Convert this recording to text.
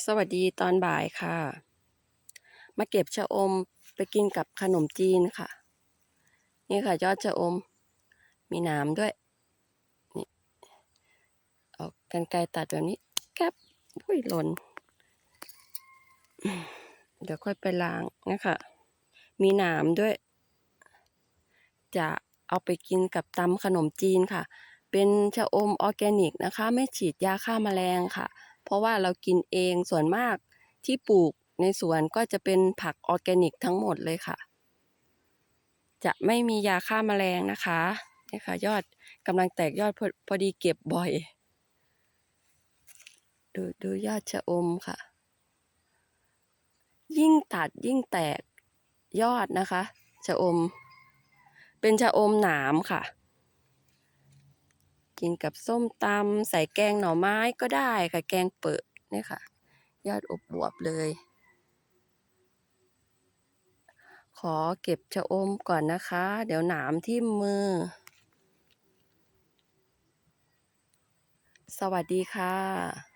สวัสดีตอนบ่ายค่ะ มาเก็บชะอมไปกินกับขนมจีนค่ะ นี่ค่ะยอดชะอม มีหนามด้วย นี่เอากันไกตัดแบบนี้แก๊บอุ้ยหล่น เดี๋ยวค่อยไปล้างนะคะมีหนามด้วย จะเอาไปกินกับตำขนมจีนค่ะ เป็นชะอมออร์แกนิกนะคะ ไม่ฉีดยาฆ่าแมลงค่ะ เพราะว่าเรากินเองส่วนมากที่ปลูกในสวนก็จะเป็นผักออร์แกนิกทั้งหมดเลยค่ะ จะไม่มียาฆ่าแมลงนะคะนี่ค่ะ ยอดกำลังแตกยอดพอพอดีเก็บบ่อย ดูดูยอดชะอมค่ะ ยิ่งตัดยิ่งแตกยอดนะคะชะอม เป็นชะอมหนามค่ะ กินกับส้มตำใส่แกงหน่อไม้ก็ได้ค่ะ แกงเปิดเนี่ยค่ะ ยอดอบบวบเลย ขอเก็บชะอมก่อนนะคะ เดี๋ยวหนามทิ่มมือ สวัสดีค่ะ